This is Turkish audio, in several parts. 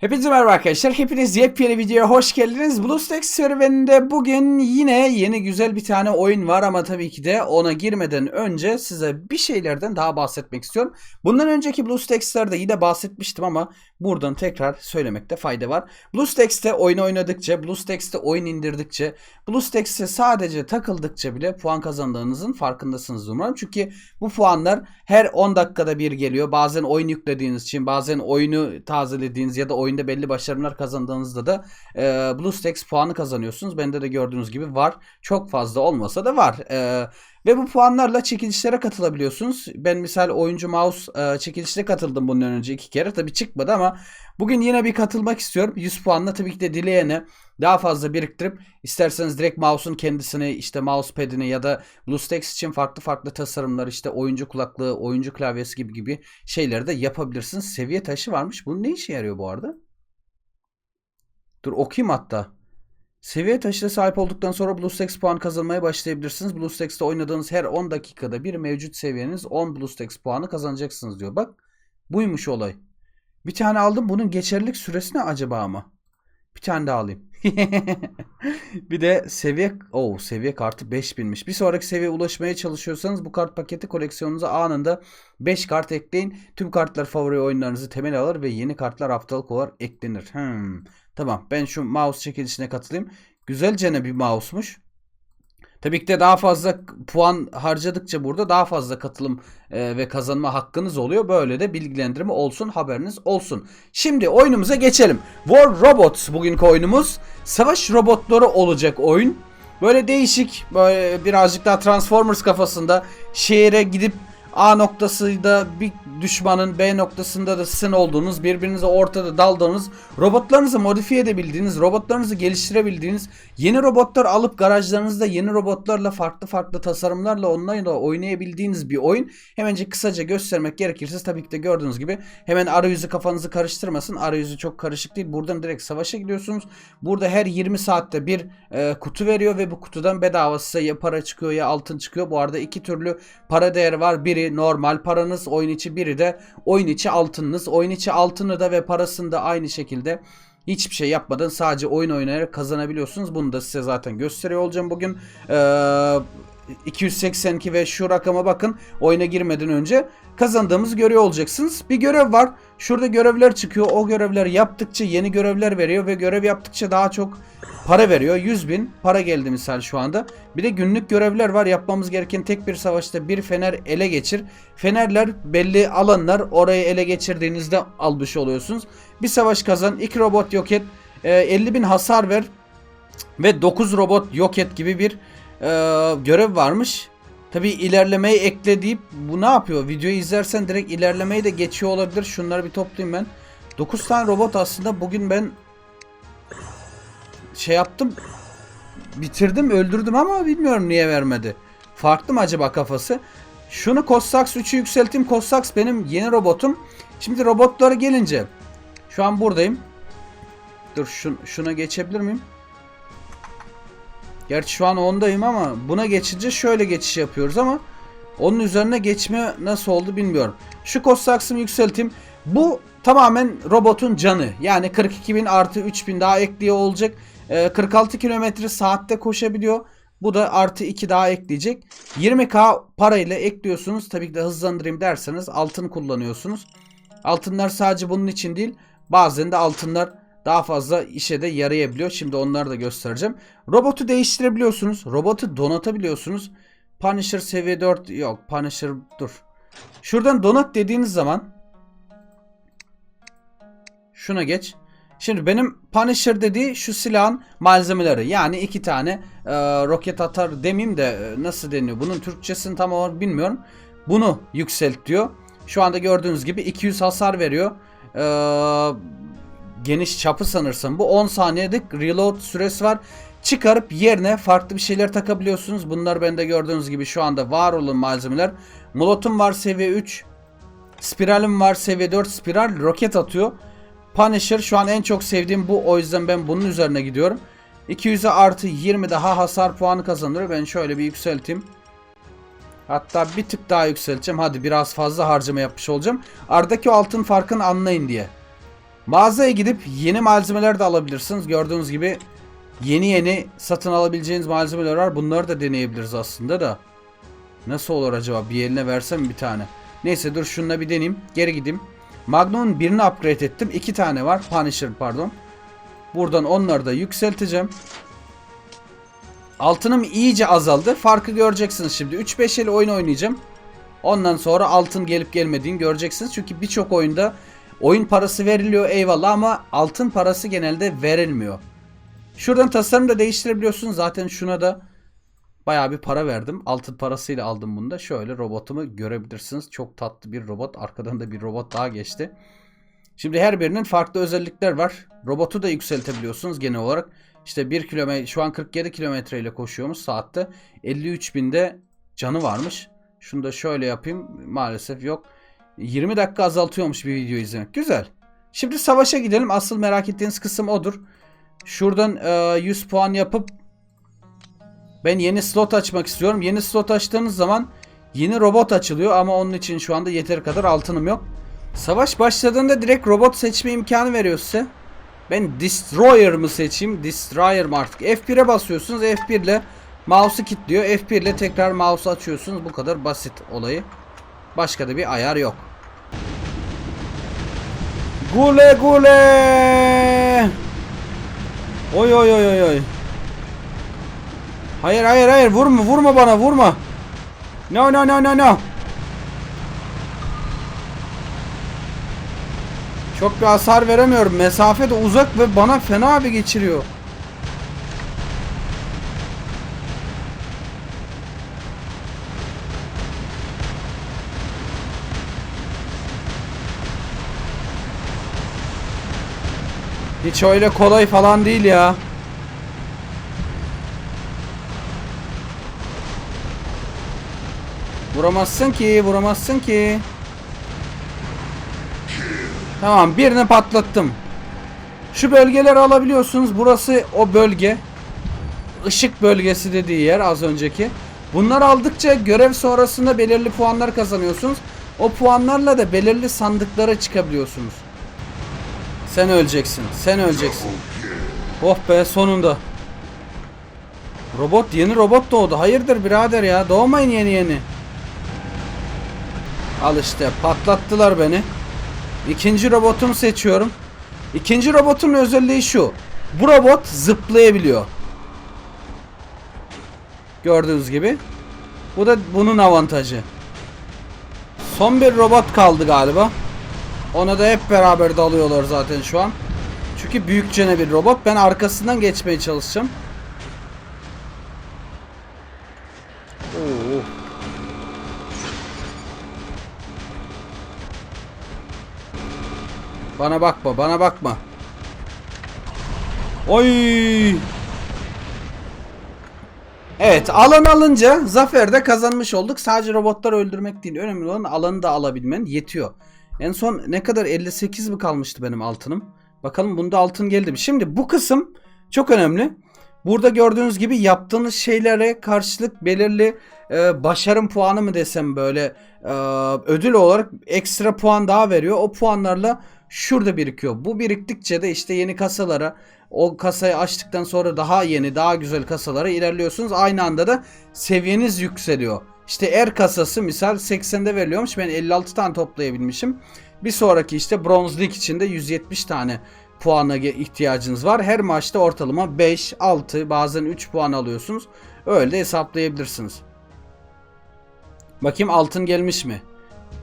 Hepinize merhaba arkadaşlar. Hepiniz yepyeni videoya hoş geldiniz. BlueStacks serüveninde bugün yine yeni güzel bir tane oyun var ama tabii ki de ona girmeden önce size bir şeylerden daha bahsetmek istiyorum. Bundan önceki BlueStacks'lerde yine bahsetmiştim ama buradan tekrar söylemekte fayda var. BlueStacks'te oyun oynadıkça, BlueStacks'te oyun indirdikçe, BlueStacks'e sadece takıldıkça bile puan kazandığınızın farkındasınız umarım. Çünkü bu puanlar her 10 dakikada bir geliyor. Bazen oyun yüklediğiniz için, bazen oyunu tazelediğiniz ya da oyunda belli başarılar kazandığınızda da e, BlueStacks puanı kazanıyorsunuz. Bende de gördüğünüz gibi var. Çok fazla olmasa da var. E, ve bu puanlarla çekilişlere katılabiliyorsunuz. Ben misal oyuncu mouse e, çekilişine katıldım bundan önce iki kere. Tabii çıkmadı ama bugün yine bir katılmak istiyorum. 100 puanla tabii ki de dileyene daha fazla biriktirip isterseniz direkt mouse'un kendisini işte mousepad'ini ya da BlueStacks için farklı farklı tasarımlar işte oyuncu kulaklığı, oyuncu klavyesi gibi gibi şeyleri de yapabilirsiniz. Seviye taşı varmış. Bunun ne işe yarıyor bu arada? Dur okuyayım hatta. Seviye taşına sahip olduktan sonra BlueStacks puan kazanmaya başlayabilirsiniz. BlueStacks'te oynadığınız her 10 dakikada bir mevcut seviyeniz 10 BlueStacks puanı kazanacaksınız diyor. Bak buymuş olay. Bir tane aldım. Bunun geçerlilik süresi ne acaba ama? Bir tane daha alayım. bir de seviye o seviye kartı 5000'miş. Bir sonraki seviyeye ulaşmaya çalışıyorsanız bu kart paketi koleksiyonunuza anında 5 kart ekleyin. Tüm kartlar favori oyunlarınızı temel alır ve yeni kartlar haftalık olarak eklenir. Hmm. Tamam ben şu mouse çekilişine katılayım. Güzelce bir mouse'muş. Tabii ki de daha fazla puan harcadıkça burada daha fazla katılım e, ve kazanma hakkınız oluyor. Böyle de bilgilendirme olsun, haberiniz olsun. Şimdi oyunumuza geçelim. War Robots bugünkü oyunumuz. Savaş robotları olacak oyun. Böyle değişik, böyle birazcık daha Transformers kafasında şehire gidip A noktasında bir düşmanın B noktasında da sizin olduğunuz, birbirinize ortada daldığınız, robotlarınızı modifiye edebildiğiniz, robotlarınızı geliştirebildiğiniz, yeni robotlar alıp garajlarınızda yeni robotlarla farklı farklı tasarımlarla onlarla oynayabildiğiniz bir oyun. Hemence kısaca göstermek gerekirse tabii ki de gördüğünüz gibi hemen arayüzü kafanızı karıştırmasın. Arayüzü çok karışık değil. Buradan direkt savaşa gidiyorsunuz. Burada her 20 saatte bir e, kutu veriyor ve bu kutudan bedava size ya para çıkıyor ya altın çıkıyor. Bu arada iki türlü para değeri var. Biri normal paranız oyun içi biri de oyun içi altınınız. Oyun içi altını da ve parasını da aynı şekilde hiçbir şey yapmadan sadece oyun oynayarak kazanabiliyorsunuz. Bunu da size zaten gösteriyor olacağım bugün. Ee, 282 ve şu rakama bakın oyuna girmeden önce kazandığımızı görüyor olacaksınız. Bir görev var. Şurada görevler çıkıyor. O görevler yaptıkça yeni görevler veriyor ve görev yaptıkça daha çok para veriyor. 100 bin para geldi misal şu anda. Bir de günlük görevler var. Yapmamız gereken tek bir savaşta bir fener ele geçir. Fenerler belli alanlar orayı ele geçirdiğinizde almış oluyorsunuz. Bir savaş kazan. iki robot yok et. E, 50 bin hasar ver. Ve 9 robot yok et gibi bir e, görev varmış. Tabi ilerlemeyi ekle deyip bu ne yapıyor? Videoyu izlersen direkt ilerlemeyi de geçiyor olabilir. Şunları bir toplayayım ben. 9 tane robot aslında bugün ben şey yaptım. Bitirdim öldürdüm ama bilmiyorum niye vermedi. Farklı mı acaba kafası? Şunu Kossax 3'ü yükselteyim. Kossax benim yeni robotum. Şimdi robotlara gelince. Şu an buradayım. Dur şun, şuna geçebilir miyim? Gerçi şu an ondayım ama buna geçince şöyle geçiş yapıyoruz ama onun üzerine geçme nasıl oldu bilmiyorum. Şu Kossax'ımı yükselteyim. Bu tamamen robotun canı. Yani 42.000 artı 3.000 daha ekliyor olacak. 46 kilometre saatte koşabiliyor. Bu da artı 2 daha ekleyecek. 20k parayla ekliyorsunuz. Tabii ki de hızlandırayım derseniz altın kullanıyorsunuz. Altınlar sadece bunun için değil. Bazen de altınlar daha fazla işe de yarayabiliyor. Şimdi onları da göstereceğim. Robotu değiştirebiliyorsunuz. Robotu donatabiliyorsunuz. Punisher seviye 4 yok. Punisher dur. Şuradan donat dediğiniz zaman şuna geç. Şimdi benim Punisher dediği şu silahın malzemeleri. Yani iki tane e, roket atar demeyeyim de e, nasıl deniyor. Bunun Türkçesini tam olarak bilmiyorum. Bunu yükselt diyor. Şu anda gördüğünüz gibi 200 hasar veriyor. E, geniş çapı sanırsam. Bu 10 saniyelik reload süresi var. Çıkarıp yerine farklı bir şeyler takabiliyorsunuz. Bunlar bende gördüğünüz gibi şu anda var olan malzemeler. Molotum var seviye 3. Spiralim var seviye 4. Spiral roket atıyor. Punisher şu an en çok sevdiğim bu. O yüzden ben bunun üzerine gidiyorum. 200'e artı 20 daha hasar puanı kazanıyor. Ben şöyle bir yükselteyim. Hatta bir tık daha yükselteceğim. Hadi biraz fazla harcama yapmış olacağım. Aradaki altın farkını anlayın diye. Mağazaya gidip yeni malzemeler de alabilirsiniz. Gördüğünüz gibi yeni yeni satın alabileceğiniz malzemeler var. Bunları da deneyebiliriz aslında da. Nasıl olur acaba? Bir eline versem bir tane. Neyse dur şununla bir deneyeyim. Geri gideyim. Magnum'un birini upgrade ettim. İki tane var. Punisher pardon. Buradan onları da yükselteceğim. Altınım iyice azaldı. Farkı göreceksiniz şimdi. 3-5 el oyun oynayacağım. Ondan sonra altın gelip gelmediğini göreceksiniz. Çünkü birçok oyunda oyun parası veriliyor eyvallah ama altın parası genelde verilmiyor. Şuradan tasarım da değiştirebiliyorsunuz. Zaten şuna da bayağı bir para verdim. Altın parasıyla aldım bunu da. Şöyle robotumu görebilirsiniz. Çok tatlı bir robot. Arkadan da bir robot daha geçti. Şimdi her birinin farklı özellikler var. Robotu da yükseltebiliyorsunuz genel olarak. İşte 1 kilometre şu an 47 kilometre ile koşuyormuş saatte. 53 binde canı varmış. Şunu da şöyle yapayım. Maalesef yok. 20 dakika azaltıyormuş bir video izlemek. Güzel. Şimdi savaşa gidelim. Asıl merak ettiğiniz kısım odur. Şuradan e, 100 puan yapıp ben yeni slot açmak istiyorum. Yeni slot açtığınız zaman yeni robot açılıyor ama onun için şu anda yeteri kadar altınım yok. Savaş başladığında direkt robot seçme imkanı veriyor size. Ben Destroyer mı seçeyim? Destroyer mı artık? F1'e basıyorsunuz. F1 ile mouse'u kilitliyor. F1 ile tekrar mouse'u açıyorsunuz. Bu kadar basit olayı. Başka da bir ayar yok. Gule gule. Oy oy oy oy oy. Hayır hayır hayır vurma vurma bana vurma. No no no no no. Çok bir hasar veremiyorum. Mesafe de uzak ve bana fena bir geçiriyor. Hiç öyle kolay falan değil ya. Vuramazsın ki, vuramazsın ki. Tamam, birini patlattım. Şu bölgeleri alabiliyorsunuz. Burası o bölge. Işık bölgesi dediği yer az önceki. Bunlar aldıkça görev sonrasında belirli puanlar kazanıyorsunuz. O puanlarla da belirli sandıklara çıkabiliyorsunuz. Sen öleceksin. Sen öleceksin. Oh be sonunda. Robot yeni robot doğdu. Hayırdır birader ya. Doğmayın yeni yeni. Al işte patlattılar beni. İkinci robotumu seçiyorum. İkinci robotun özelliği şu. Bu robot zıplayabiliyor. Gördüğünüz gibi. Bu da bunun avantajı. Son bir robot kaldı galiba. Ona da hep beraber dalıyorlar zaten şu an. Çünkü büyükçene bir robot. Ben arkasından geçmeye çalışacağım. Oo. Bana bakma, bana bakma. Oy! Evet, alan alınca zaferde kazanmış olduk. Sadece robotları öldürmek değil. Önemli olan alanı da alabilmen yetiyor. En son ne kadar 58 mi kalmıştı benim altınım? Bakalım bunda altın geldi mi? Şimdi bu kısım çok önemli. Burada gördüğünüz gibi yaptığınız şeylere karşılık belirli e, başarım puanı mı desem böyle e, ödül olarak ekstra puan daha veriyor. O puanlarla şurada birikiyor. Bu biriktikçe de işte yeni kasalara o kasayı açtıktan sonra daha yeni daha güzel kasalara ilerliyorsunuz. Aynı anda da seviyeniz yükseliyor. İşte er kasası misal 80'de veriliyormuş. Ben 56 tane toplayabilmişim. Bir sonraki işte bronz lig içinde 170 tane puana ihtiyacınız var. Her maçta ortalama 5, 6 bazen 3 puan alıyorsunuz. Öyle de hesaplayabilirsiniz. Bakayım altın gelmiş mi?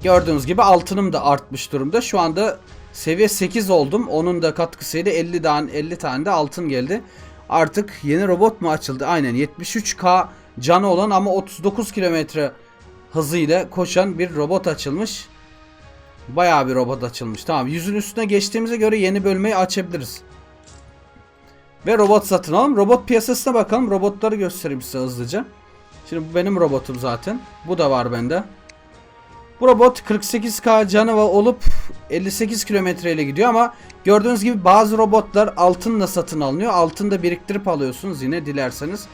Gördüğünüz gibi altınım da artmış durumda. Şu anda seviye 8 oldum. Onun da katkısıyla 50 tane 50 tane de altın geldi. Artık yeni robot mu açıldı? Aynen 73k canı olan ama 39 kilometre hızıyla koşan bir robot açılmış. Bayağı bir robot açılmış. Tamam yüzün üstüne geçtiğimize göre yeni bölmeyi açabiliriz. Ve robot satın alalım. Robot piyasasına bakalım. Robotları göstereyim size hızlıca. Şimdi bu benim robotum zaten. Bu da var bende. Bu robot 48k canı olup 58 kilometre ile gidiyor ama gördüğünüz gibi bazı robotlar altınla satın alınıyor. Altında biriktirip alıyorsunuz yine dilerseniz.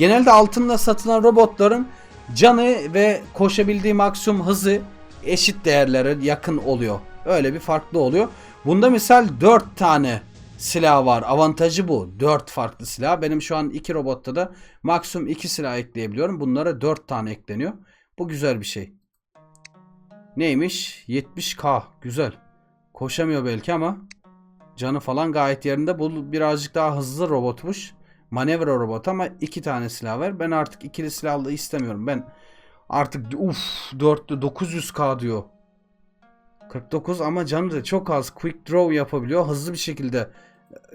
Genelde altınla satılan robotların canı ve koşabildiği maksimum hızı eşit değerlere yakın oluyor. Öyle bir farklı oluyor. Bunda misal 4 tane silah var. Avantajı bu. 4 farklı silah. Benim şu an 2 robotta da maksimum 2 silah ekleyebiliyorum. Bunlara 4 tane ekleniyor. Bu güzel bir şey. Neymiş? 70k. Güzel. Koşamıyor belki ama canı falan gayet yerinde. Bu birazcık daha hızlı robotmuş. Manevra robot ama 2 tane silah var. Ben artık ikili silahlı istemiyorum. Ben artık uf 4'lü 900k diyor. 49 ama canı da çok az. Quick draw yapabiliyor. Hızlı bir şekilde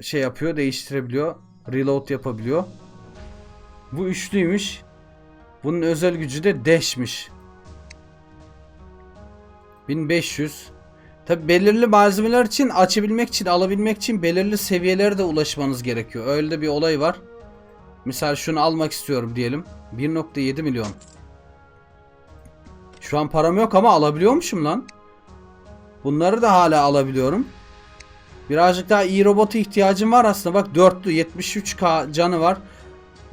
şey yapıyor, değiştirebiliyor. Reload yapabiliyor. Bu üçlüymüş. Bunun özel gücü de dash'miş. 1500. Tabi belirli malzemeler için açabilmek için alabilmek için belirli seviyelere de ulaşmanız gerekiyor. Öyle de bir olay var. Misal şunu almak istiyorum diyelim. 1.7 milyon. Şu an param yok ama alabiliyormuşum lan. Bunları da hala alabiliyorum. Birazcık daha iyi robota ihtiyacım var aslında. Bak dörtlü 73k canı var.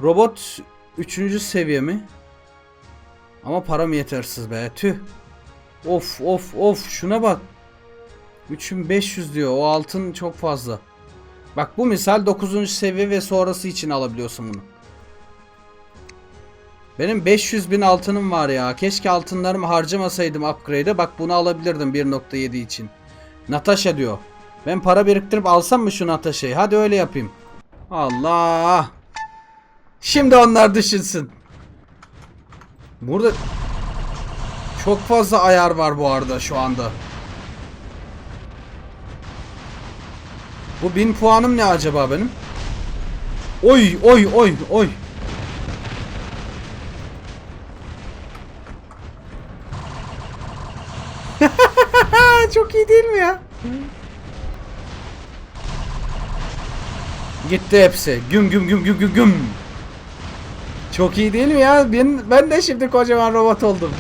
Robot 3. seviye mi? Ama param yetersiz be. Tüh. Of of of şuna bak. 3500 diyor. O altın çok fazla. Bak bu misal 9. seviye ve sonrası için alabiliyorsun bunu. Benim 500 bin altınım var ya. Keşke altınlarımı harcamasaydım upgrade'e. Bak bunu alabilirdim 1.7 için. Natasha diyor. Ben para biriktirip alsam mı şu Natasha'yı? Hadi öyle yapayım. Allah. Şimdi onlar düşünsün. Burada çok fazla ayar var bu arada şu anda. Bu 1000 puanım ne acaba benim? Oy oy oy oy. Çok iyi değil mi ya? Gitti hepsi. Güm güm güm güm güm güm. Çok iyi değil mi ya? Ben, ben de şimdi kocaman robot oldum.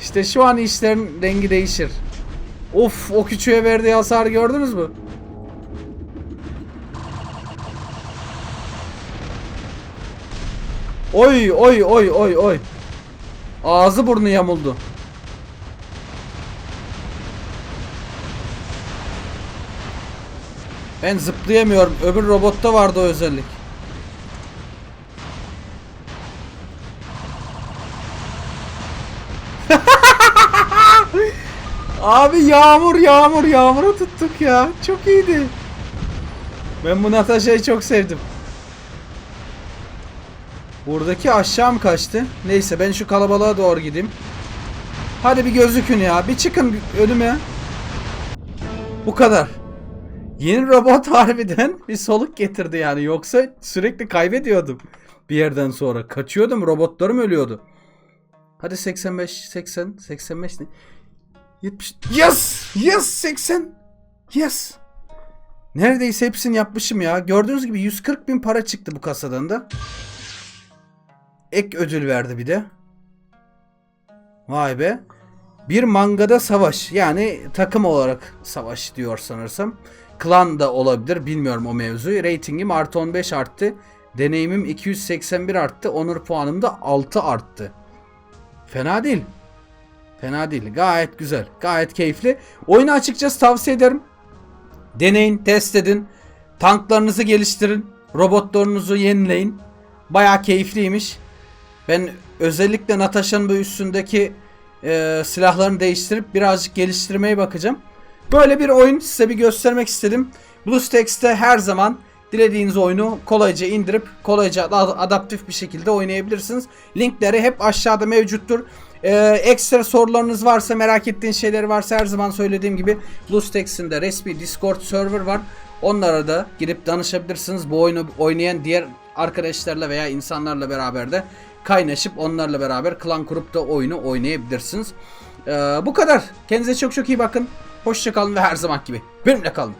İşte şu an işlerin rengi değişir. Of o küçüğe verdiği hasar gördünüz mü? Oy oy oy oy oy. Ağzı burnu yamuldu. Ben zıplayamıyorum. Öbür robotta vardı o özellik. Abi yağmur yağmur yağmuru tuttuk ya. Çok iyiydi. Ben bu Natasha'yı çok sevdim. Buradaki aşağı mı kaçtı? Neyse ben şu kalabalığa doğru gideyim. Hadi bir gözükün ya. Bir çıkın önüme. Bu kadar. Yeni robot harbiden bir soluk getirdi yani. Yoksa sürekli kaybediyordum. Bir yerden sonra. Kaçıyordum. Robotlarım ölüyordu. Hadi 85, 80, 85 ne? 70. Yes! Yes! 80. Yes! Neredeyse hepsini yapmışım ya. Gördüğünüz gibi 140 bin para çıktı bu kasadan da. Ek ödül verdi bir de. Vay be. Bir mangada savaş. Yani takım olarak savaş diyor sanırsam. Klan da olabilir. Bilmiyorum o mevzuyu. Ratingim artı 15 arttı. Deneyimim 281 arttı. Onur puanım da 6 arttı. Fena değil. Fena değil. Gayet güzel. Gayet keyifli. Oyunu açıkçası tavsiye ederim. Deneyin, test edin. Tanklarınızı geliştirin. Robotlarınızı yenileyin. Baya keyifliymiş. Ben özellikle Natasha'nın bu üstündeki e, silahlarını değiştirip birazcık geliştirmeye bakacağım. Böyle bir oyun size bir göstermek istedim. BlueStacks'te her zaman dilediğiniz oyunu kolayca indirip kolayca ad- adaptif bir şekilde oynayabilirsiniz. Linkleri hep aşağıda mevcuttur. Ee, ekstra sorularınız varsa merak ettiğiniz şeyler varsa her zaman söylediğim gibi BlueStacks'in de resmi Discord server var. Onlara da girip danışabilirsiniz. Bu oyunu oynayan diğer arkadaşlarla veya insanlarla beraber de kaynaşıp onlarla beraber klan kurup da oyunu oynayabilirsiniz. Ee, bu kadar. Kendinize çok çok iyi bakın. Hoşçakalın ve her zaman gibi benimle kalın.